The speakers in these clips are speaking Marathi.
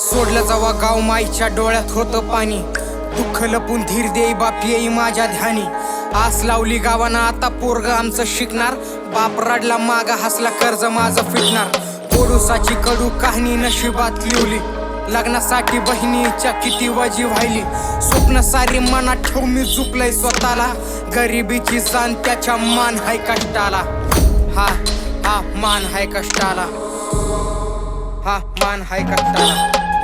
सोडलं जावा गाव माईच्या डोळ्यात होतं पाणी. दुःख लपून धीर देई बाप येई माझ्या ध्यानी. आस लावली गावानं आता पोरग आमचं शिकणार. बाप रडला मागा हसला कर्ज माझं फिटणार. पोडुसाची कडू कहाणी नशिबात लिवली. लग्नासाठी बहिणीच्या किती वजी व्हायली. स्वप्न सारी मनात ठेवून मी चुकलंय स्वतःला. गरिबीची जाण त्याच्या मान हाय कष्टाला. हा हा मान हाय कष्टाला. हा मान हाय कष्टाला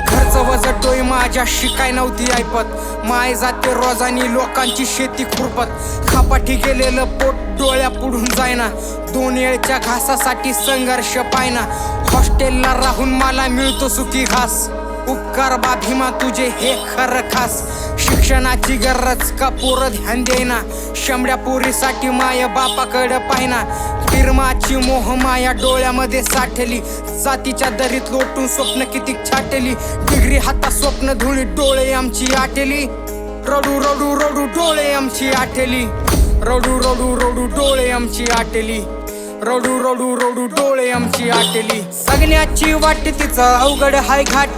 खर्च वजट डोई माझ्या शिकाय नव्हती ऐपत. माय जाते रोजानी लोकांची शेती खुरपत. खापाठी गेलेलं पोट डोळ्या पुढून जायना. दोन येळच्या घासासाठी संघर्ष पायना. हॉस्टेलला राहून मला मिळतो सुखी घास. गरबा भीमा तुझे हे खर खास. शिक्षणाची गरज का पोर ध्यान देना शंभड्या पोरीसाठी माय बापाकडे पाहिना. फिरमाची मोह माया डोळ्यामध्ये साठली. जातीच्या दरीत लोटून स्वप्न किती छाटली. डिग्री हाता स्वप्न धुळी डोळे आमची आटेली रडू रडू रडू डोळे आमची आटेली रडू रडू रडू डोळे आमची आटेली रडू रडू रडू डोळे आमची आटेली सगळ्याची वाट तिचं अवघड हाय घाट.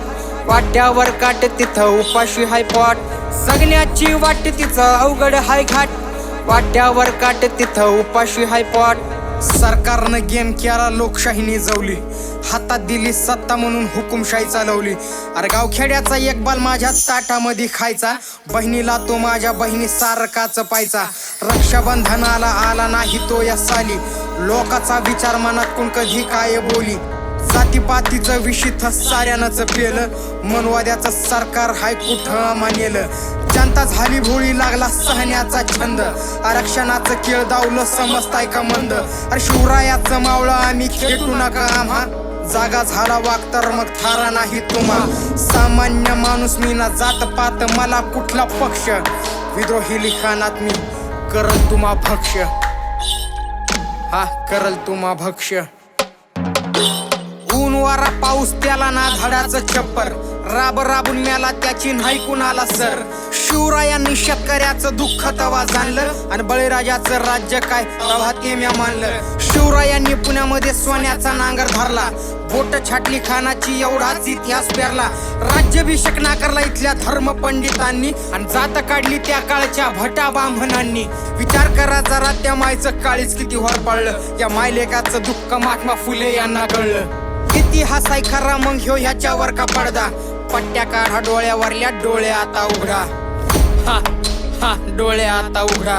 पाट्यावर काट तिथं उपाशी हाय पॉट. सगळ्याची वाट तिथं अवघड हाय घाट. पाट्यावर काट तिथं उपाशी हाय पॉट. सरकारनं गेम केला लोकशाहीने जवली. हातात दिली सत्ता म्हणून हुकुमशाही चालवली. अरे गावखेड्याचा एक बाल माझ्या ताटामध्ये खायचा. बहिणीला तो माझ्या बहिणी सारकाच पायचा रक्षाबंधनाला आला नाही तो या साली. लोकाचा विचार मनात कोण कधी काय बोली? जातीपातीचं विषित साऱ्यानंच पेलं. मनवाद्याचं सरकार हाय कुठं मानेलं? जनता झाली भोळी लागला सहण्याचा छंद. आरक्षणाचं केळ दावलं समजताय का मंद? अरे शिवरायाचं मावळं आम्ही खेटू नका आम्हा. जागा झाला वाग तर मग थारा नाही तुम्हा. सामान्य माणूस मी ना जात पात मला कुठला पक्ष? विद्रोही लिखाणात मी करल तुम्हा भक्ष हा करल तुम्हा भक्ष पाऊस त्याला ना धडाचं छप्पर. राब राबून मेला त्याची नाही कुणाला सर. शिवरायांनी शेतकऱ्याचं दुःख तवा जाणलं आणि बळीराजाचं राज्य काय तवा ते म्या मानलं. शिवरायांनी पुण्यामध्ये सोन्याचा नांगर धरला. बोट छाटली खानाची एवढाच इतिहास पेरला. राज्याभिषेक नाकारला इथल्या धर्म पंडितांनी आणि जात काढली त्या काळच्या भटा ब्राह्मणांनी. विचार करा जरा त्या मायचं काळीच किती होर पडलं या मायलेकाचं दुःख महात्मा फुले यांना कळलं. इतिहास आहे खरा मग ह्यो ह्याच्यावर का पडदा? पट्ट्या काढा डोळ्यावरल्या डोळ्या आता उघडा. हा हा डोळ्या आता उघडा.